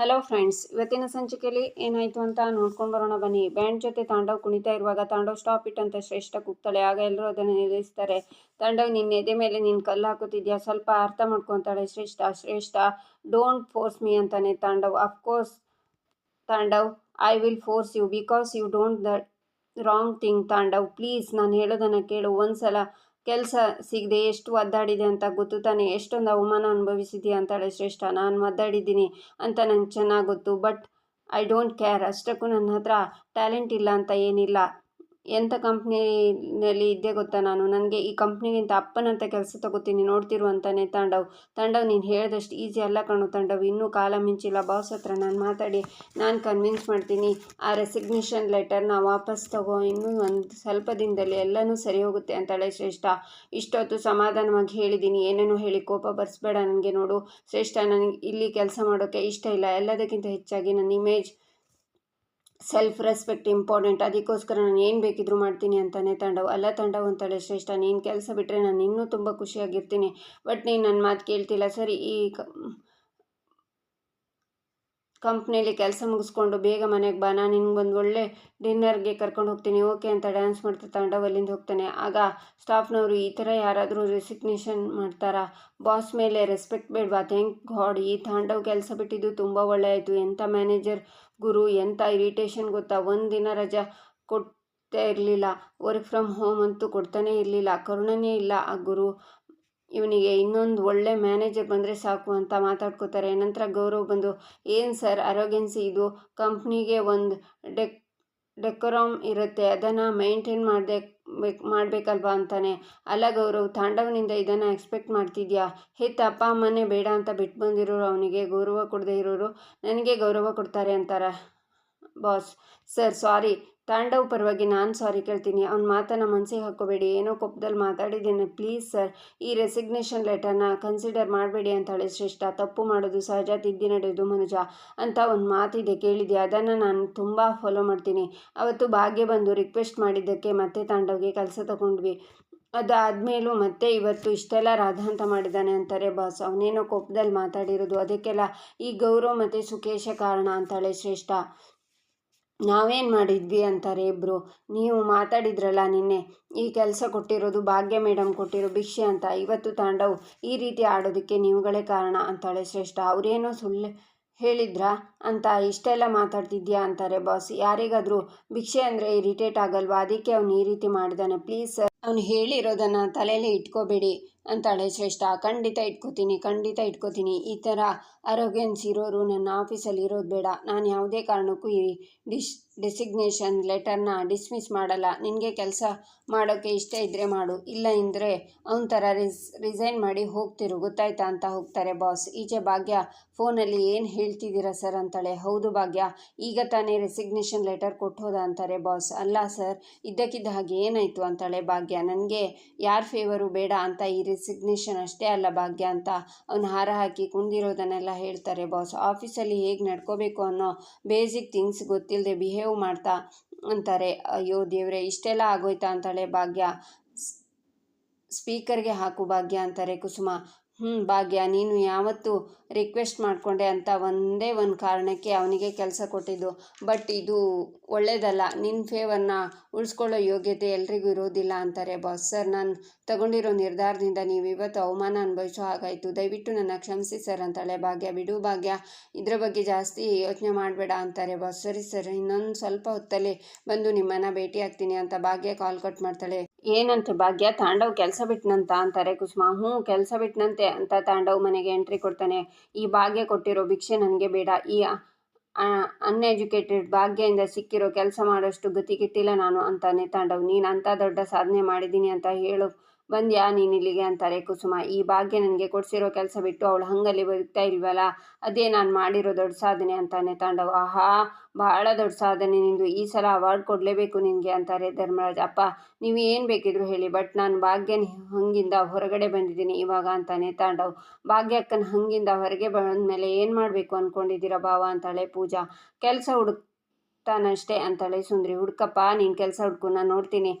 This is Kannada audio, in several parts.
ಹಲೋ ಫ್ರೆಂಡ್ಸ್ ಇವತ್ತಿನ ಸಂಚಿಕೆಯಲ್ಲಿ ಏನಾಯಿತು ಅಂತ ನೋಡ್ಕೊಂಡು ಬರೋಣ ಬನ್ನಿ. ಬ್ಯಾಂಡ್ ಜೊತೆ ತಾಂಡವ್ ಕುಣಿತಾ ಇರುವಾಗ ತಾಂಡವ್ ಸ್ಟಾಪ್ ಇಟ್ ಅಂತ ಶ್ರೇಷ್ಠ ಕೂಗ್ತಾಳೆ. ಆಗ ಎಲ್ಲರೂ ಅದನ್ನು ನಿಲ್ಲಿಸ್ತಾರೆ. ತಾಂಡವ್, ನಿನ್ನ ಎದೆ ಮೇಲೆ ನಿನ್ನ ಕಲ್ಲು ಹಾಕುತ್ತಿದ್ಯಾ? ಸ್ವಲ್ಪ ಅರ್ಥ ಮಾಡ್ಕೊತಾಳೆ ಶ್ರೇಷ್ಠ. ಶ್ರೇಷ್ಠ ಡೋಂಟ್ ಫೋರ್ಸ್ ಮೀ ಅಂತಾನೆ Tandav. Of course Tandav I will force you because you don't the wrong thing Tandav. Please ನಾನು ಹೇಳೋದನ್ನು ಕೇಳು. ಒಂದ್ಸಲ ಕೆಲಸ ಸಿಗದೆ ಎಷ್ಟು ಒದ್ದಾಡಿದೆ ಅಂತ ಗೊತ್ತು. ತಾನೆ, ಎಷ್ಟೊಂದು ಅವಮಾನ ಅನುಭವಿಸಿದ್ಯಾ ಅಂತಾಳೆ ಶ್ರೇಷ್ಠ, ನಾನು ಒದ್ದಾಡಿದ್ದೀನಿ ಅಂತ ನಂಗೆ ಚೆನ್ನಾಗಿ ಗೊತ್ತು. But, I don't care. ಅಷ್ಟಕ್ಕೂ ನನ್ನ ಹತ್ರ ಟ್ಯಾಲೆಂಟ್ ಇಲ್ಲ ಅಂತ ಏನಿಲ್ಲ. ಎಂಥ ಕಂಪ್ನಿಯಲ್ಲಿ ಇದ್ದೆ ಗೊತ್ತಾ ನಾನು? ನನಗೆ ಈ ಕಂಪ್ನಿಗಿಂತ ಅಪ್ಪನಂತ ಕೆಲಸ ತಗೋತೀನಿ, ನೋಡ್ತಿರು ಅಂತಾನೆ ತಾಂಡವ್. ತಾಂಡವ್, ನೀನು ಹೇಳಿದಷ್ಟು ಈಸಿ ಅಲ್ಲ ಕಣು ತಾಂಡವ್. ಇನ್ನೂ ಕಾಲ ಮಿಂಚಿಲ್ಲ. ಬಾಸ್ ಹತ್ರ ನಾನು ಮಾತಾಡಿ, ನಾನು ಕನ್ವಿನ್ಸ್ ಮಾಡ್ತೀನಿ. ಆ ರೆಸಿಗ್ನೇಷನ್ ಲೆಟರ್ನ ವಾಪಸ್ ತಗೋ. ಇನ್ನೂ ಒಂದು ಸ್ವಲ್ಪ ದಿನದಲ್ಲಿ ಎಲ್ಲನೂ ಸರಿ ಹೋಗುತ್ತೆ ಅಂತಾಳೆ ಶ್ರೇಷ್ಠ. ಇಷ್ಟೊತ್ತು ಸಮಾಧಾನವಾಗಿ ಹೇಳಿದ್ದೀನಿ ಏನೇನೋ ಹೇಳಿ ಕೋಪ ಬರ್ಸ್ಬೇಡ ನನಗೆ ನೋಡು. ಶ್ರೇಷ್ಠ, ನನಗೆ ಇಲ್ಲಿ ಕೆಲಸ ಮಾಡೋಕ್ಕೆ ಇಷ್ಟ ಇಲ್ಲ. ಎಲ್ಲದಕ್ಕಿಂತ ಹೆಚ್ಚಾಗಿ ನನ್ನ ಇಮೇಜ್ ಸೆಲ್ಫ್ ರೆಸ್ಪೆಕ್ಟ್ ಇಂಪಾರ್ಟೆಂಟ್ ಅದಕ್ಕೋಸ್ಕರ ನಾನು ಏನು ಬೇಕಿದ್ರು ಮಾಡ್ತೀನಿ ಅಂತಾನೆ ತಂಡವು. ಅಲ್ಲ ತಂಡವು ಅಂತಾಳೆ ಶ್ರೇಷ್ಠ, ನೀನು ಕೆಲಸ ಬಿಟ್ಟರೆ ನಾನು ಇನ್ನೂ ತುಂಬ ಖುಷಿಯಾಗಿರ್ತೀನಿ. ಬಟ್ ನೀನು ನನ್ನ ಮಾತು ಕೇಳ್ತಿಲ್ಲ. ಸರಿ, ಈ ಕಂಪ್ನಿಯಲ್ಲಿ ಕೆಲಸ ಮುಗಿಸ್ಕೊಂಡು ಬೇಗ ಮನೆಗೆ ಬಾ. ನಾನು ನಿನ್ಗೊಂದು ಒಳ್ಳೆ ಡಿನ್ನರ್ಗೆ ಕರ್ಕೊಂಡು ಹೋಗ್ತೀನಿ. ಓಕೆ ಅಂತ ಡ್ಯಾನ್ಸ್ ಮಾಡ್ತಾ ತಾಂಡವ್ ಅಲ್ಲಿಂದ ಹೋಗ್ತಾನೆ. ಆಗ ಸ್ಟಾಫ್ನವರು ಈ ಥರ ಯಾರಾದರೂ ರೆಸಿಗ್ನೇಷನ್ ಮಾಡ್ತಾರಾ? ಬಾಸ್ ಮೇಲೆ ರೆಸ್ಪೆಕ್ಟ್ ಬೇಡವಾ? ಥ್ಯಾಂಕ್ ಗಾಡ್ ಈ ತಾಂಡವ್ ಕೆಲಸ ಬಿಟ್ಟಿದ್ದು ತುಂಬ ಒಳ್ಳೆ ಆಯಿತು. ಎಂಥ ಮ್ಯಾನೇಜರ್ ಗುರು, ಎಂಥ ಇರಿಟೇಷನ್ ಗೊತ್ತಾ? ಒಂದಿನ ದಿನ ರಜಾ ಕೊಡ್ತಾ ಇರಲಿಲ್ಲ. ವರ್ಕ್ ಫ್ರಮ್ ಹೋಮ್ ಅಂತೂ ಕೊಡ್ತಾನೇ ಇರಲಿಲ್ಲ. ಕರುಣನೇ ಇಲ್ಲ ಆ ಗುರು. ಇವನಿಗೆ ಇನ್ನೊಂದು ಒಳ್ಳೆ ಮ್ಯಾನೇಜರ್ ಬಂದರೆ ಸಾಕು ಅಂತ ಮಾತಾಡ್ಕೋತಾರೆ. ನಂತರ ಗೌರವ್ ಬಂದು, ಏನು ಸರ್, ಅರೋಗೆನ್ಸಿ ಇದು? ಕಂಪ್ನಿಗೆ ಒಂದು ಡೆಕ್, ಡೆಕೋರಾಮ್ ಇರುತ್ತೆ. ಅದನ್ನು ಮೈಂಟೈನ್ ಮಾಡದೆ ಮಾಡಬೇಕಲ್ವಾ ಅಂತಾನೆ. ಅಲ್ಲ ಗೌರವ್, ತಾಂಡವನಿಂದ ಇದನ್ನು ಎಕ್ಸ್ಪೆಕ್ಟ್ ಮಾಡ್ತಿದ್ಯಾ? ಹೆತ್ತ ಅಪ್ಪ ಅಮ್ಮನೇ ಬೇಡ ಅಂತ ಬಿಟ್ಟು ಬಂದಿರೋರು ಅವನಿಗೆ, ಗೌರವ ಕೊಡದೆ ಇರೋರು ನನಗೆ ಗೌರವ ಕೊಡ್ತಾರೆ ಅಂತಾರ. ಬಾಸ್, ಸರ್ ಸಾರಿ ತಾಂಡವ್ ಪರವಾಗಿ ನಾನು ಸಾರಿ ಕೇಳ್ತೀನಿ. ಅವ್ನ ಮಾತನ್ನು ಮನಸ್ಸಿಗೆ ಹಾಕೋಬೇಡಿ ಏನೋ ಕೋಪದಲ್ಲಿ ಮಾತಾಡಿದ್ದೇನೆ. ಪ್ಲೀಸ್ ಸರ್, ಈ ರೆಸಿಗ್ನೇಷನ್ ಲೆಟರ್ನ ಕನ್ಸಿಡರ್ ಮಾಡಬೇಡಿ ಅಂತಾಳೆ ಶ್ರೇಷ್ಠ. ತಪ್ಪು ಮಾಡೋದು ಸಹಜ, ತಿದ್ದಿ ನಡೆಯೋದು ಮನುಜ ಅಂತ ಒಂದು ಮಾತಿದೆ. ಕೇಳಿದೆ ಅದನ್ನು ನಾನು ತುಂಬ ಫಾಲೋ ಮಾಡ್ತೀನಿ. ಅವತ್ತು ಭಾಗ್ಯ ಬಂದು ರಿಕ್ವೆಸ್ಟ್ ಮಾಡಿದ್ದಕ್ಕೆ ಮತ್ತೆ ತಾಂಡವ್ಗೆ ಕೆಲಸ ತಗೊಂಡ್ವಿ. ಅದಾದಮೇಲೂ ಮತ್ತೆ ಇವತ್ತು ಇಷ್ಟೆಲ್ಲ ರಾಧ ಅಂತ ಮಾಡಿದ್ದಾನೆ ಅಂತಾರೆ ಬಾಸ್ ಅವನೇನೋ ಕೋಪದಲ್ಲಿ ಮಾತಾಡಿರೋದು. ಅದಕ್ಕೆಲ್ಲ ಈ ಗೌರವ್ ಮತ್ತು ಸುಕೇಶ ಕಾರಣ ಅಂತಾಳೆ ಶ್ರೇಷ್ಠ. ನಾವೇನು ಮಾಡಿದ್ವಿ ಅಂತಾರೆ ಇಬ್ಬರು ನೀವು ಮಾತಾಡಿದ್ರಲ್ಲ ನಿನ್ನೆ, ಈ ಕೆಲಸ ಕೊಟ್ಟಿರೋದು ಭಾಗ್ಯ ಮೇಡಮ್ ಕೊಟ್ಟಿರೋ ಭಿಕ್ಷೆ ಅಂತ, ಇವತ್ತು ತಾಂಡವು ಈ ರೀತಿ ಆಡೋದಕ್ಕೆ ನೀವುಗಳೇ ಕಾರಣ ಅಂತಾಳೆ ಶ್ರೇಷ್ಠ. ಅವರೇನೋ ಸುಳ್ಳು ಹೇಳಿದ್ರಾ? ಅಂತ ಇಷ್ಟೆಲ್ಲ ಮಾತಾಡ್ತಿದ್ಯಾ ಅಂತಾರೆ ಬಾಸ್. ಯಾರಿಗಾದರೂ ಭಿಕ್ಷೆ ಅಂದರೆ ಇರಿಟೇಟ್ ಆಗಲ್ವಾ? ಅದಕ್ಕೆ ಅವ್ನು ಈ ರೀತಿ ಮಾಡಿದಾನೆ. ಪ್ಲೀಸ್ ಅವನು ಹೇಳಿರೋದನ್ನು ತಲೆಯಲ್ಲಿ ಇಟ್ಕೋಬೇಡಿ. ಅಂತಾಳೆ ಶ್ರೇಷ್ಠ, ಖಂಡಿತ ಇಟ್ಕೋತೀನಿ ಖಂಡಿತ ಇಟ್ಕೋತೀನಿ. ಈ ಥರ ಅರೋಗ್ಯನ್ಸ್ ಇರೋರು ನನ್ನ ಆಫೀಸಲ್ಲಿ ಇರೋದು ಬೇಡ. ನಾನು ಯಾವುದೇ ಕಾರಣಕ್ಕೂ ಈ ಡಿಶ್ ಡೆಸಿಗ್ನೇಷನ್ ಲೆಟರ್ನ ಡಿಸ್ಮಿಸ್ ಮಾಡಲ್ಲ. ನಿನಗೆ ಕೆಲಸ ಮಾಡೋಕ್ಕೆ ಇಷ್ಟ ಇದ್ದರೆ ಮಾಡು. ಇಲ್ಲ ಇಂದರೆ ಅವನ ಥರ ರಿಸ್ ರಿಸೈನ್ ಮಾಡಿ ಹೋಗ್ತಿರು. ಗೊತ್ತಾಯ್ತಾ ಅಂತ ಹೋಗ್ತಾರೆ ಬಾಸ್ ಈಚೆ ಭಾಗ್ಯ, ಫೋನಲ್ಲಿ ಏನು ಹೇಳ್ತಿದ್ದೀರಾ ಸರ್? ಅಂತಾಳೆ. ಹೌದು ಭಾಗ್ಯ, ಈಗ ತಾನೇ ರೆಸಿಗ್ನೇಷನ್ ಲೆಟರ್ ಕೊಟ್ಟು ಹೋದ ಅಂತಾರೆ ಬಾಸ್ ಅಲ್ಲ ಸರ್, ಇದ್ದಕ್ಕಿದ್ದ ಹಾಗೆ ಏನಾಯಿತು? ಅಂತಾಳೆ ಭಾಗ್ಯ. ನನಗೆ ಯಾರ ಫೇವರು ಬೇಡ ಅಂತ ಈ ರೆಸಿಗ್ನೇಷನ್ ಅಷ್ಟೇ ಅಲ್ಲ ಭಾಗ್ಯ ಅಂತ ಅವನು ಹಾರ ಹಾಕಿ ಕುಂದಿರೋದನ್ನೆಲ್ಲ ಹೇಳ್ತಾರೆ ಬಾಸ್ ಆಫೀಸಲ್ಲಿ ಹೇಗೆ ನಡ್ಕೋಬೇಕು ಅನ್ನೋ ಬೇಸಿಕ್ ಥಿಂಗ್ಸ್ ಗೊತ್ತಿಲ್ಲದೆ ಬಿಹೇವ್ ಮಾಡ್ತಾ ಅಂತಾರೆ. ಅಯ್ಯೋ ದೇವ್ರೆ, ಇಷ್ಟೆಲ್ಲ ಆಗೋಯ್ತಾ ಅಂತಾಳೆ ಭಾಗ್ಯ. ಸ್ಪೀಕರ್ಗೆ ಹಾಕು ಭಾಗ್ಯ ಅಂತಾರೆ ಕುಸುಮ. ಹ್ಞೂ ಭಾಗ್ಯ, ನೀನು ಯಾವತ್ತು ರಿಕ್ವೆಸ್ಟ್ ಮಾಡಿಕೊಂಡೆ ಅಂತ ಒಂದೇ ಒಂದು ಕಾರಣಕ್ಕೆ ಅವನಿಗೆ ಕೆಲಸ ಕೊಟ್ಟಿದ್ದು. ಬಟ್ ಇದು ಒಳ್ಳೆಯದಲ್ಲ ನಿನ್ನ ಫೇವರ್ನ ಉಳಿಸ್ಕೊಳ್ಳೋ ಯೋಗ್ಯತೆ ಎಲ್ರಿಗೂ ಇರೋದಿಲ್ಲ ಅಂತಾರೆ ಬಾಸ್ ಸರ್ ನಾನು ತಗೊಂಡಿರೋ ನಿರ್ಧಾರದಿಂದ ನೀವು ಇವತ್ತು ಅವಮಾನ ಅನುಭವಿಸೋ ಹಾಗಾಯಿತು. ದಯವಿಟ್ಟು ನನ್ನ ಕ್ಷಮಿಸಿ ಸರ್ ಅಂತಾಳೆ ಭಾಗ್ಯ. ಬಿಡು ಭಾಗ್ಯ, ಇದ್ರ ಬಗ್ಗೆ ಜಾಸ್ತಿ ಯೋಚನೆ ಮಾಡಬೇಡ ಅಂತಾರೆ ಬಾಸ್ ಸರಿ ಸರ್ ಇನ್ನೊಂದು ಸ್ವಲ್ಪ ಹೊತ್ತಲ್ಲಿ ಬಂದು ನಿಮ್ಮನ್ನು ಭೇಟಿ ಆಗ್ತೀನಿ ಅಂತ ಭಾಗ್ಯ ಕಾಲ್ ಕಟ್ ಮಾಡ್ತಾಳೆ. ಏನಂತೆ ಭಾಗ್ಯ? ತಾಂಡವ್ ಕೆಲಸ ಬಿಟ್ನಂತ ಅಂತಾರೆ ಕುಸುಮ. ಹ್ಞೂ, ಕೆಲಸ ಬಿಟ್ನಂತೆ ಅಂತ ತಾಂಡವ್ ಮನೆಗೆ ಎಂಟ್ರಿ ಕೊಡ್ತಾನೆ. ಈ ಭಾಗ್ಯ ಕೊಟ್ಟಿರೋ ಭಿಕ್ಷೆ ನನಗೆ ಬೇಡ. ಈ ಅನ್ಎಜುಕೇಟೆಡ್ ಭಾಗ್ಯದಿಂದ ಸಿಕ್ಕಿರೋ ಕೆಲಸ ಮಾಡೋಷ್ಟು ಗತಿಗಿಟ್ಟಿಲ್ಲ ನಾನು ಅಂತಾನೆ ತಾಂಡವ್. ನೀನು ಅಂಥ ದೊಡ್ಡ ಸಾಧನೆ ಮಾಡಿದ್ದೀನಿ ಅಂತ ಹೇಳು. ಬಂದ್ಯಾ ನೀನು ಇಲ್ಲಿಗೆ ಅಂತಾರೆ ಕುಸುಮ. ಈ ಭಾಗ್ಯ ನನಗೆ ಕೊಡಿಸಿರೋ ಕೆಲಸ ಬಿಟ್ಟು ಅವಳು ಹಂಗಲ್ಲಿ ಬದುಕ್ತಾ ಇಲ್ವಲ್ಲ? ಅದೇ ನಾನು ಮಾಡಿರೋ ದೊಡ್ಡ ಸಾಧನೆ ಅಂತಾನೆ ತಾಂಡವ. ಆಹಾ ಬಹಳ ದೊಡ್ಡ ಸಾಧನೆ ನಿಂದು. ಈ ಸಲ ಅವಾರ್ಡ್ ಕೊಡಲೇಬೇಕು ನಿನಗೆ ಅಂತಾರೆ ಧರ್ಮರಾಜ್. ಅಪ್ಪ, ನೀವು ಏನು ಬೇಕಿದ್ರು ಹೇಳಿ, ಬಟ್ ನಾನು ಭಾಗ್ಯನ ಹಂಗಿಂದ ಹೊರಗಡೆ ಬಂದಿದ್ದೀನಿ ಇವಾಗ ಅಂತಾನೆ ತಾಂಡವ್. ಭಾಗ್ಯಕ್ಕನ ಹಂಗಿಂದ ಹೊರಗೆ ಬಂದಮೇಲೆ ಏನು ಮಾಡಬೇಕು ಅಂದ್ಕೊಂಡಿದ್ದೀರಾ ಭಾವ ಅಂತಾಳೆ ಪೂಜಾ. ಕೆಲಸ ಹುಡುಕ್ತಾನಷ್ಟೇ ಅಂತಾಳೆ ಸುಂದ್ರಿ. ಹುಡ್ಕಪ್ಪ, ನೀನು ಕೆಲಸ ಹುಡ್ಕು ನಾನು ನೋಡ್ತೀನಿ.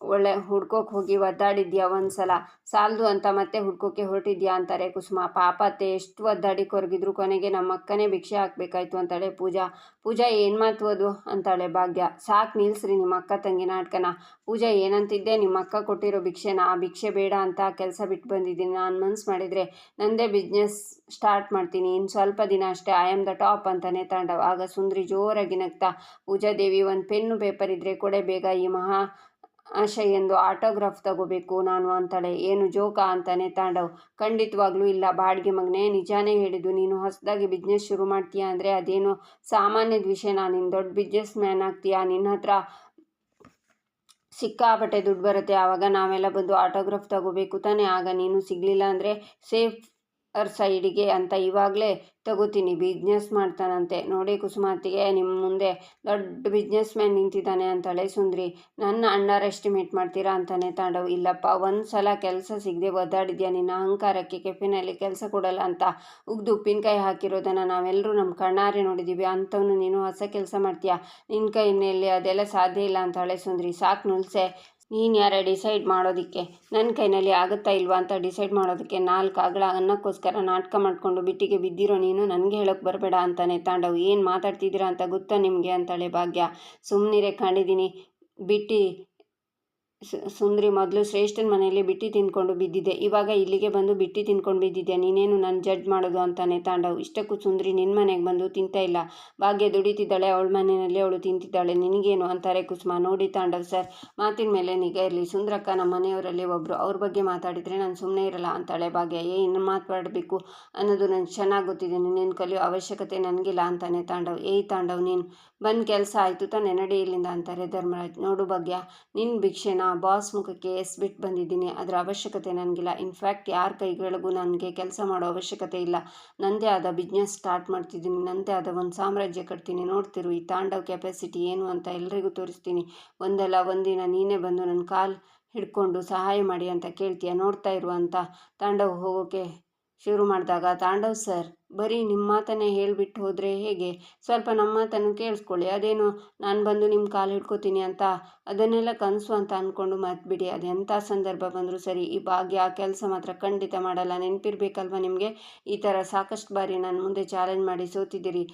ಒಳ್ಳೆ ಹುಡ್ಕೋಕೆ ಹೋಗಿ ಒದ್ದಾಡಿದ್ಯಾ ಒಂದು ಸಲ ಸಾಲದು ಅಂತ ಮತ್ತೆ ಹುಡ್ಕೋಕೆ ಹೊರಟಿದ್ಯಾ ಅಂತಾರೆ ಕುಸುಮ. ಪಾಪತ್ತೆ ಎಷ್ಟು ಒದ್ದಾಡಿ ಕೊರಗಿದ್ರು ಕೊನೆಗೆ ನಮ್ಮ ಅಕ್ಕನೇ ಭಿಕ್ಷೆ ಹಾಕ್ಬೇಕಾಯ್ತು ಅಂತಾಳೆ ಪೂಜಾ. ಪೂಜಾ, ಏನು ಮಾತು ಅದು? ಅಂತಾಳೆ ಭಾಗ್ಯ. ಸಾಕು ನಿಲ್ಸ್ರಿ ನಿಮ್ಮ ಅಕ್ಕ ತಂಗಿ ನಾಟಕನ. ಪೂಜಾ, ಏನಂತಿದ್ದೆ? ನಿಮ್ಮ ಅಕ್ಕ ಕೊಟ್ಟಿರೋ ಭಿಕ್ಷೆನ? ಆ ಭಿಕ್ಷೆ ಬೇಡ ಅಂತ ಕೆಲಸ ಬಿಟ್ಟು ಬಂದಿದ್ದೀನಿ. ನಾನು ಮನ್ಸು ಮಾಡಿದರೆ ನಂದೇ ಬಿಸ್ನೆಸ್ ಸ್ಟಾರ್ಟ್ ಮಾಡ್ತೀನಿ. ಇನ್ನು ಸ್ವಲ್ಪ ದಿನ ಅಷ್ಟೇ. ಐ ಆಮ್ ದ ಟಾಪ್ ಅಂತಲೇ ತಾಂಡವ. ಆಗ ಸುಂದ್ರಿ ಜೋರಾಗಿ ನಗ್ತಾ ಪೂಜಾದೇವಿ ಒಂದು ಪೆನ್ನು ಪೇಪರ್ ಇದ್ದರೆ ಕೊಡೆ ಬೇಗ ಈ ಮಹಾ ಎಂದು ಆಟೋಗ್ರಾಫ್ ತಗೋಬೇಕು ನಾನು ಅಂತಾಳೆ. ಏನು ಜೋಕ ಅಂತಾನೆ ತಾಂಡವ್. ಖಂಡಿತವಾಗ್ಲೂ ಇಲ್ಲ. ಬಾಡಿಗೆ ಮಗನೇ, ನಿಜಾನೇ ಹೇಳಿದ್ದು. ನೀನು ಹೊಸದಾಗಿ ಬಿಸ್ನೆಸ್ ಶುರು ಮಾಡ್ತೀಯಾ ಅಂದರೆ ಅದೇನು ಸಾಮಾನ್ಯದ ನಾನು ನಿನ್ನ ದೊಡ್ಡ ಬಿಸ್ನೆಸ್ ಮ್ಯಾನ್ ಆಗ್ತೀಯಾ? ನಿನ್ನ ಹತ್ರ ಸಿಕ್ಕಾಪಟ್ಟೆ ದುಡ್ಡು ಬರುತ್ತೆ. ಆವಾಗ ನಾವೆಲ್ಲ ಬಂದು ಆಟೋಗ್ರಾಫ್ ತಗೋಬೇಕು ತಾನೇ. ಆಗ ನೀನು ಸಿಗಲಿಲ್ಲ ಅಂದರೆ ಸೇಫ್ ಅರ್ ಸೈಡಿಗೆ ಅಂತ ಇವಾಗಲೇ ತಗೋತೀನಿ. ಬಿಸ್ನೆಸ್ ಮಾಡ್ತಾನಂತೆ. ನೋಡಿ ಕುಸುಮಾತಿಗೆ ನಿಮ್ಮ ಮುಂದೆ ದೊಡ್ಡ ಬಿಸ್ನೆಸ್ ಮ್ಯಾನ್ ನಿಂತಿದ್ದಾನೆ ಅಂತಳೆ ಸುಂದ್ರಿ. ನನ್ನ ಅಂಡರ್ ಎಸ್ಟಿಮೇಟ್ ಮಾಡ್ತೀರಾ ಅಂತಾನೆ ತಾಂಡವ್. ಇಲ್ಲಪ್ಪ ಒಂದು ಸಲ ಕೆಲಸ ಸಿಗದೆ ಒದ್ದಾಡಿದ್ಯಾ? ನಿನ್ನ ಅಹಂಕಾರಕ್ಕೆ ಕೆಫಿನಲ್ಲಿ ಕೆಲಸ ಕೊಡಲ್ಲ ಅಂತ ಉಗ್ದು ಉಪ್ಪಿನಕಾಯಿ ಹಾಕಿರೋದನ್ನು ನಾವೆಲ್ಲರೂ ನಮ್ಮ ಕಣ್ಣಾರೆ ನೋಡಿದ್ದೀವಿ ಅಂಥವನು ನೀನು ಹೊಸ ಕೆಲಸ ಮಾಡ್ತೀಯಾ? ನಿನ್ನ ಕೈನಲ್ಲಿ ಅದೆಲ್ಲ ಸಾಧ್ಯ ಇಲ್ಲ ಅಂತಾಳೆ ಸುಂದ್ರಿ. ಸಾಕು ನುಲ್ಸೆ. ನೀನು ಯಾರ ಡಿಸೈಡ್ ಮಾಡೋದಕ್ಕೆ? ನನ್ನ ಕೈನಲ್ಲಿ ಆಗುತ್ತಾ ಇಲ್ವಾ ಅಂತ ಡಿಸೈಡ್ ಮಾಡೋದಕ್ಕೆ ನಾಲ್ಕು ಆಗಲ ಅನ್ನಕ್ಕೋಸ್ಕರ ನಾಟಕ ಮಾಡಿಕೊಂಡು ಬಿಟ್ಟಿಗೆ ಬಿದ್ದಿರೋ ನೀನು ನನಗೆ ಹೇಳೋಕ್ಕೆ ಬರಬೇಡ ಅಂತಾನೆ ತಾಂಡವ್. ಏನು ಮಾತಾಡ್ತಿದ್ದೀರಾ ಅಂತ ಗೊತ್ತಾ ನಿಮಗೆ ಅಂತಾಳೆ ಭಾಗ್ಯ. ಸುಮ್ಮನಿರೇ ಕಂಡಿದ್ದೀನಿ ಬಿಟ್ಟು ಸುಂದ್ರಿ ಮೊದಲು ಶ್ರೇಷ್ಠನ ಮನೆಯಲ್ಲಿ ಬಿಟ್ಟಿ ತಿನ್ಕೊಂಡು ಬಿದ್ದಿದ್ದೆ. ಇವಾಗ ಇಲ್ಲಿಗೆ ಬಂದು ಬಿಟ್ಟಿ ತಿನ್ಕೊಂಡು ಬಿದ್ದಿದ್ದೆ. ನೀನೇನು ನನ್ನ ಜಡ್ಜ್ ಮಾಡೋದು ಅಂತಾನೆ ತಾಂಡವ್. ಇಷ್ಟಕ್ಕೂ ಸುಂದ್ರಿ ನಿನ್ನ ಮನೆಗೆ ಬಂದು ತಿಂತಾ ಇಲ್ಲ. ಭಾಗ್ಯ ದುಡಿತಿದ್ದಾಳೆ, ಅವಳ ಮನೆಯಲ್ಲಿ ಅವಳು ತಿಂತಿದ್ದಾಳೆ. ನಿನಗೇನು ಅಂತಾರೆ ಕುಸುಮ? ನೋಡಿ ತಾಂಡವ್ ಸರ್, ಮಾತಿನ ಮೇಲೆ ನಿಗ ಇರಲಿ. ಸುಂದ್ರಕ್ಕ ನಮ್ಮ ಮನೆಯವರಲ್ಲಿ ಒಬ್ಬರು ಅವ್ರ ಬಗ್ಗೆ ಮಾತಾಡಿದರೆ ನಾನು ಸುಮ್ಮನೆ ಇರಲ್ಲ ಅಂತಾಳೆ ಭಾಗ್ಯ. ಏನು ಮಾತಾಡಬೇಕು ಅನ್ನೋದು ನನಗೆ ಚೆನ್ನಾಗಿ ಗೊತ್ತಿದೆ. ನೀನೇನು ಕಲಿಯೋ ಅವಶ್ಯಕತೆ ನನಗಿಲ್ಲ ಅಂತಾನೆ ತಾಂಡವ್. ಏಯ್ ತಾಂಡವ್, ನೀನು ಬಂದು ಕೆಲಸ ಆಯಿತು ತಾನೆ ನಡಿ ಇಲ್ಲಿಂದ ಅಂತಾರೆ ಧರ್ಮರಾಜ್. ನೋಡು ಭಾಗ್ಯ ನಿನ್ನ ಭಿಕ್ಷೆನ ಬಾಸ್ ಮುಖಕ್ಕೆ ಎಸ್ಬಿಟ್ಟು ಬಂದಿದ್ದೀನಿ. ಅದರ ಅವಶ್ಯಕತೆ ನನಗಿಲ್ಲ. ಇನ್ಫ್ಯಾಕ್ಟ್ ಯಾರ ಕೈಗಳಿಗೂ ನನಗೆ ಕೆಲಸ ಮಾಡೋ ಅವಶ್ಯಕತೆ ಇಲ್ಲ. ನನ್ನದೇ ಆದ ಬಿಸ್ನೆಸ್ ಸ್ಟಾರ್ಟ್ ಮಾಡ್ತಿದ್ದೀನಿ. ನನ್ನದೇ ಆದ ಒಂದು ಸಾಮ್ರಾಜ್ಯ ಕಟ್ತೀನಿ. ನೋಡ್ತಿರು, ಈ ತಾಂಡವ ಕೆಪಾಸಿಟಿ ಏನು ಅಂತ ಎಲ್ರಿಗೂ ತೋರಿಸ್ತೀನಿ. ಒಂದಲ್ಲ ಒಂದಿನ ನೀನೇ ಬಂದು ನನ್ನ ಕಾಲು ಹಿಡ್ಕೊಂಡು ಸಹಾಯ ಮಾಡಿ ಅಂತ ಕೇಳ್ತೀಯ? ನೋಡ್ತಾ ಇರು ಅಂತ ತಾಂಡವ್ ಹೋಗೋಕ್ಕೆ ಶುರು ಮಾಡಿದಾಗ, ತಾಂಡವ್ ಸರ್, ಬರೀ ನಿಮ್ಮ ಮಾತನ್ನೇ ಹೇಳಿಬಿಟ್ಟು ಹೋದರೆ ಹೇಗೆ? ಸ್ವಲ್ಪ ನಮ್ಮ ಮಾತನ್ನು ಕೇಳಿಸ್ಕೊಳ್ಳಿ. ಅದೇನು, ನಾನು ಬಂದು ನಿಮ್ಮ ಕಾಲು ಹಿಡ್ಕೋತೀನಿ ಅಂತ? ಅದನ್ನೆಲ್ಲ ಕನಸು ಅಂತ ಅಂದ್ಕೊಂಡು ಮತ್ಬಿಡಿ ಅದೆಂಥ ಸಂದರ್ಭ ಬಂದರೂ ಸರಿ, ಈ ಭಾಗ್ಯ, ಆ ಕೆಲಸ ಮಾತ್ರ ಖಂಡಿತ ಮಾಡಲ್ಲ. ನೆನಪಿರ್ಬೇಕಲ್ವ ನಿಮಗೆ? ಈ ಥರ ಸಾಕಷ್ಟು ಬಾರಿ ನಾನು ಮುಂದೆ ಚಾಲೆಂಜ್ ಮಾಡಿ ಸೋತಿದ್ದೀರಿ.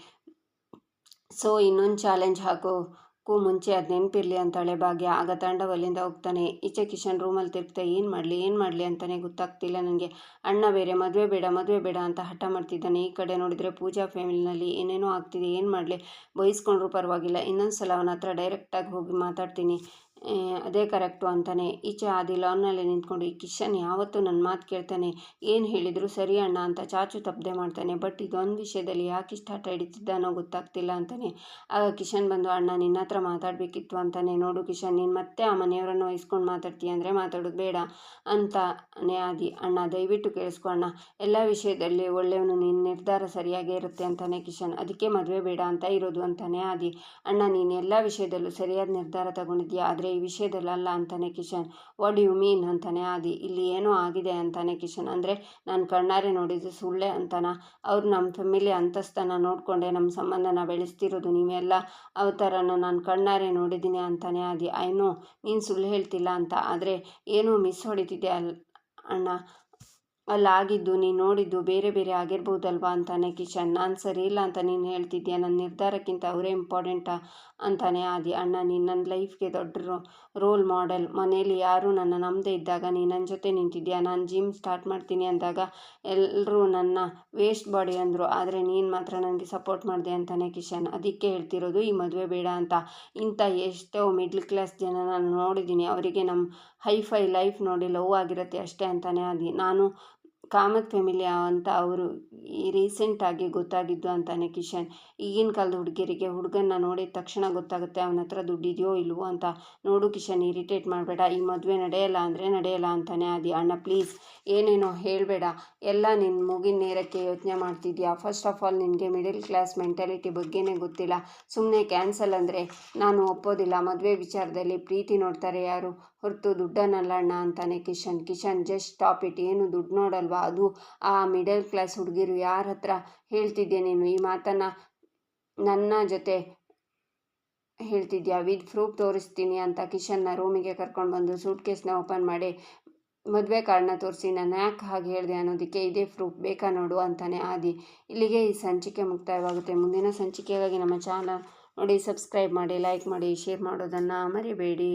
ಸೊ, ಇನ್ನೊಂದು ಚಾಲೆಂಜ್ ಹಾಕು. ಕ್ಕೂ ಮುಂಚೆ ಅದು ನೆನಪಿರಲಿ ಅಂತಾಳೆ ಭಾಗ್ಯ. ಆಗ ತಂಡವಲ್ಲಿಂದ ಹೋಗ್ತಾನೆ. ಈಚೆ ಕಿಶನ್ ರೂಮಲ್ಲಿ ತಿರುಗ್ತಾ, ಏನು ಮಾಡಲಿ ಏನು ಮಾಡಲಿ ಅಂತಲೇ ಗೊತ್ತಾಗ್ತಿಲ್ಲ ನನಗೆ ಅಣ್ಣ ಬೇರೆ, ಮದುವೆ ಬೇಡ ಮದುವೆ ಬೇಡ ಅಂತ ಹಠ ಮಾಡ್ತಿದ್ದಾನೆ. ಈ ಕಡೆ ನೋಡಿದರೆ ಪೂಜಾ ಫ್ಯಾಮಿಲಿನಲ್ಲಿ ಏನೇನೋ ಆಗ್ತಿದೆ, ಏನು ಮಾಡಲಿ? ಬಯಸ್ಕೊಂಡ್ರೂ ಪರವಾಗಿಲ್ಲ. ಇನ್ನೊಂದು ಸಲ ಅವನ ಹತ್ರ ಡೈರೆಕ್ಟಾಗಿ ಹೋಗಿ ಮಾತಾಡ್ತೀನಿ. ಅದೇ ಕರೆಕ್ಟು ಅಂತಾನೆ. ಈಚೆ ಆದಿ ಲಾನ್ನಲ್ಲಿ ನಿಂತ್ಕೊಂಡು, ಈ ಕಿಶನ್ ಯಾವತ್ತೂ ನನ್ನ ಮಾತು ಕೇಳ್ತಾನೆ. ಏನು ಹೇಳಿದರೂ ಸರಿ ಅಣ್ಣ ಅಂತ ಚಾಚು ತಪ್ಪದೆ ಮಾಡ್ತಾನೆ. ಬಟ್ ಇದೊಂದು ವಿಷಯದಲ್ಲಿ ಯಾಕೆ ಇಷ್ಟ ಆಟ ಹಿಡಿತಿದ್ದಾನೋ ಗೊತ್ತಾಗ್ತಿಲ್ಲ ಅಂತಾನೆ. ಆಗ ಕಿಶನ್ ಬಂದು, ಅಣ್ಣ, ನಿನ್ನ ಹತ್ರ ಮಾತಾಡಬೇಕಿತ್ತು ಅಂತಾನೆ. ನೋಡು ಕಿಶನ್, ನೀನು ಮತ್ತೆ ಆ ಮನೆಯವರನ್ನು ವಹಿಸ್ಕೊಂಡು ಮಾತಾಡ್ತೀಯ ಅಂದರೆ ಮಾತಾಡೋದು ಬೇಡ ಅಂತಾನೆ ಆದಿ. ಅಣ್ಣ, ದಯವಿಟ್ಟು ಕೇಳಿಸ್ಕೊ ಅಣ್ಣ. ಎಲ್ಲ ವಿಷಯದಲ್ಲಿ ಒಳ್ಳೆಯವನು ನಿನ್ನ ನಿರ್ಧಾರ ಸರಿಯಾಗೇ ಇರುತ್ತೆ ಅಂತಾನೆ ಕಿಶನ್. ಅದಕ್ಕೆ ಮದುವೆ ಬೇಡ ಅಂತ ಇರೋದು ಅಂತಾನೆ ಆದಿ. ಅಣ್ಣ, ನೀನು ಎಲ್ಲ ವಿಷಯದಲ್ಲೂ ಸರಿಯಾದ ನಿರ್ಧಾರ ತಗೊಂಡಿದ್ಯಾ? ಆದರೆ ಈ ವಿಷಯದಲ್ಲಲ್ಲ ಅಂತಾನೆ ಕಿಶನ್, ವಾಟ್ ಯು ಮೀನ್? ಅಂತಾನೆ ಆದಿ, ಇಲ್ಲಿ ಏನೋ ಆಗಿದೆ ಅಂತಾನೆ ಕಿಶನ್, ಅಂದರೆ ನಾನು ಕಣ್ಣಾರೆ ನೋಡಿದ್ದು ಸುಳ್ಳೆ ಅಂತಾನ. ಅವ್ರು ನಮ್ಮ ಫ್ಯಾಮಿಲಿ ಅಂತಸ್ತನ ನೋಡಿಕೊಂಡೆ ನಮ್ಮ ಸಂಬಂಧನ ಬೆಳೆಸ್ತಿರೋದು ನೀವೆಲ್ಲ. ಅವತಾರನ ನಾನು ಕಣ್ಣಾರೆ ನೋಡಿದ್ದೀನಿ ಅಂತಾನೆ ಆದಿ, ಐ ನೋ, ನೀನು ಸುಳ್ಳು ಹೇಳ್ತಿಲ್ಲ ಅಂತ. ಆದರೆ ಏನೋ ಮಿಸ್ ಹೊಡಿತಿದೆ ಅಲ್, ಅಣ್ಣ. ಅಲ್ಲಾಗಿದ್ದು ನೀನು ನೋಡಿದ್ದು ಬೇರೆ ಬೇರೆ ಆಗಿರ್ಬೋದಲ್ವಾ? ಅಂತಾನೆ ಕಿಶನ್, ನಾನು ಸರಿ ಇಲ್ಲ ಅಂತ ನೀನು ಹೇಳ್ತಿದ್ಯಾ? ನನ್ನ ನಿರ್ಧಾರಕ್ಕಿಂತ ಅವರೇ ಇಂಪಾರ್ಟೆಂಟಾ ಅಂತಾನೆ ಆದಿ, ಅಣ್ಣ, ನೀನು ನನ್ನ ಲೈಫ್ಗೆ ದೊಡ್ಡ ರೋಲ್ ಮಾಡೆಲ್. ಮನೇಲಿ ಯಾರೂ ನನ್ನ ನಂಬದೇ ಇದ್ದಾಗ, ನೀನು ನನ್ನ ಜೊತೆ ನಿಂತಿದ್ಯಾ? ನಾನು ಜಿಮ್ ಸ್ಟಾರ್ಟ್ ಮಾಡ್ತೀನಿ ಅಂದಾಗ ಎಲ್ಲರೂ ನನ್ನ ವೇಸ್ಟ್ ಬಾಡಿ ಅಂದರು. ಆದರೆ ನೀನು ಮಾತ್ರ ನನಗೆ ಸಪೋರ್ಟ್ ಮಾಡಿದೆ ಅಂತಾನೆ ಕಿಶನ್. ಅದಕ್ಕೆ ಹೇಳ್ತಿರೋದು, ಈ ಮದುವೆ ಬೇಡ ಅಂತ. ಇಂಥ ಎಷ್ಟೋ ಮಿಡ್ಲ್ ಕ್ಲಾಸ್ ಜನ ನಾನು ನೋಡಿದ್ದೀನಿ ಅವರಿಗೆ ನಮ್ಮ ಹೈಫೈ ಲೈಫ್ ನೋಡಿ ಲವ್ ಆಗಿರುತ್ತೆ ಅಷ್ಟೇ ಅಂತಾನೆ ಆದಿ. ನಾನು ಕಾಮತ್ ಫ್ಯಾಮಿಲಿ ಅಂತ ಅವರು ರೀಸೆಂಟಾಗಿ ಗೊತ್ತಾಗಿದ್ದು ಅಂತಾನೆ ಕಿಶನ್. ಈಗಿನ ಕಾಲದ ಹುಡುಗಿಯರಿಗೆ ಹುಡುಗನ್ನ ನೋಡಿದ ತಕ್ಷಣ ಗೊತ್ತಾಗುತ್ತೆ ಅವನ ಹತ್ರ ದುಡ್ಡಿದೆಯೋ ಇಲ್ವೋ ಅಂತ. ನೋಡು ಕಿಶನ್, ಇರಿಟೇಟ್ ಮಾಡಬೇಡ. ಈ ಮದುವೆ ನಡೆಯಲ್ಲ ಅಂದರೆ ನಡೆಯಲ್ಲ ಅಂತಾನೆ ಆದಿ. ಅಣ್ಣ, ಪ್ಲೀಸ್ ಏನೇನೋ ಹೇಳಬೇಡ. ಎಲ್ಲ ನಿನ್ನ ಮುಗಿನ ನೇರಕ್ಕೆ ಯೋಚನೆ ಮಾಡ್ತಿದ್ಯಾ? ಫಸ್ಟ್ ಆಫ್ ಆಲ್ ನಿನಗೆ ಮಿಡಲ್ ಕ್ಲಾಸ್ ಮೆಂಟಾಲಿಟಿ ಬಗ್ಗೆನೇ ಗೊತ್ತಿಲ್ಲ. ಸುಮ್ಮನೆ ಕ್ಯಾನ್ಸಲ್ ಅಂದರೆ ನಾನು ಒಪ್ಪೋದಿಲ್ಲ. ಮದುವೆ ವಿಚಾರದಲ್ಲಿ ಪ್ರೀತಿ ನೋಡ್ತಾರೆ ಯಾರು? ಹೊರತು ದುಡ್ಡನ್ನಲ್ಲ ಅಣ್ಣ ಅಂತಾನೆ Kishan. Kishan, just stop it. ಏನು ದುಡ್ಡು ನೋಡಲ್ವಾ ಅದು? ಆ ಮಿಡಲ್ ಕ್ಲಾಸ್ ಹುಡುಗಿರು ಯಾರ ಹತ್ರ ಹೇಳ್ತಿದ್ದೆ ನೀನು? ಈ ಮಾತನ್ನು ನನ್ನ ಜೊತೆ ಹೇಳ್ತಿದ್ಯಾ? ವಿತ್ ಪ್ರೂಫ್ ತೋರಿಸ್ತೀನಿ ಅಂತ ಕಿಶನ್ನ ರೂಮಿಗೆ ಕರ್ಕೊಂಡು ಬಂದು ಸೂಟ್ ಕೇಸ್ನ ಓಪನ್ ಮಾಡಿ, ಮದುವೆ ಕಾರ್ಡ್ನ ತೋರಿಸಿ, ನಾನು ಯಾಕೆ ಹಾಗೆ ಹೇಳಿದೆ ಅನ್ನೋದಕ್ಕೆ ಇದೇ ಪ್ರೂಫ್ ಬೇಕಾ ನೋಡು ಅಂತಾನೆ ಆದಿ. ಇಲ್ಲಿಗೆ ಈ ಸಂಚಿಕೆ ಮುಕ್ತಾಯವಾಗುತ್ತೆ. ಮುಂದಿನ ಸಂಚಿಕೆಗಾಗಿ ನಮ್ಮ ಚಾನಲ್ ನೋಡಿ, ಸಬ್ಸ್ಕ್ರೈಬ್ ಮಾಡಿ, ಲೈಕ್ ಮಾಡಿ, ಶೇರ್ ಮಾಡೋದನ್ನು ಮರಿಬೇಡಿ.